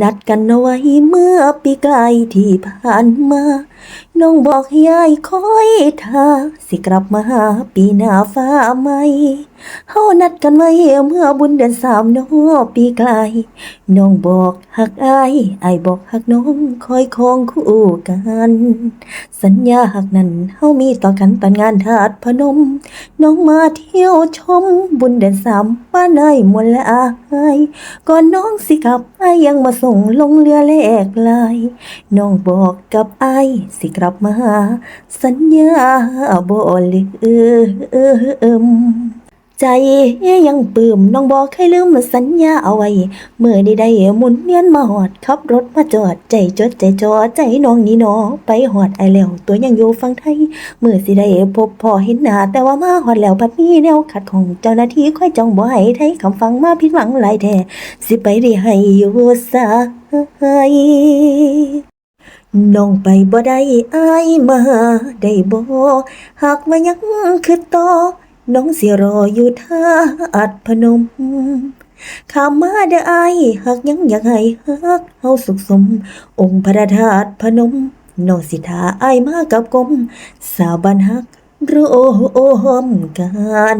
นัดกันเอาไว้เมื่อปีไกลที่ผ่านมา น้องบอกให้ยายคอยท่าสิกลับมาหาปีหน้าฟ้าใหม่เฮานัดกันไว้เมื่อบุญเดือนสามน้อปีไกล น้องบอกหักอายอายบอกหักน้องคอยคองคู่กัน สัญญาหักนั้นเฮามีต่อกันตอนงานทาดพนม น้องมาเที่ยวชมบุญเดือนสามบ้านนายมวลละอายก่อนน้องสิกลับอายยังาส่งลงเรือแลกลายน้องบอกกับไอ้สิกลับมาหาสัญญาบ่ลืม ใจยังปลื้มน้องบอกให้ลืมสัญญาเอาไว้เมื่อได้ได้หมุนเวียนมาหอดขับรถมาจอด ใจจดใจจอใจน้องนี่นอไปหอดไอแล้ว ตัวยังอยู่ฟังไทยเมื่อสิได้พบพอเห็นหน้าแต่ว่ามาหอดแล้วพัดมีแนวขัดของเจ้าหน้าที่ค่อยจ้องบ่ให้ไทยคำฟังมาผิดหวังหลายแท้สิไปได้ให้อยู่สายน้องไปบ่ได้อายมา ได้บ่หากว่ายังคือต่อ น้องสิรออยู่ท่าอัดพนมข้ามาเด้อไอหากยังอยากให้ฮักเฮาสุขสม องค์พระธาตุพนมน้องสิทาไอามากับกลมสาวบันฮักรวมกัน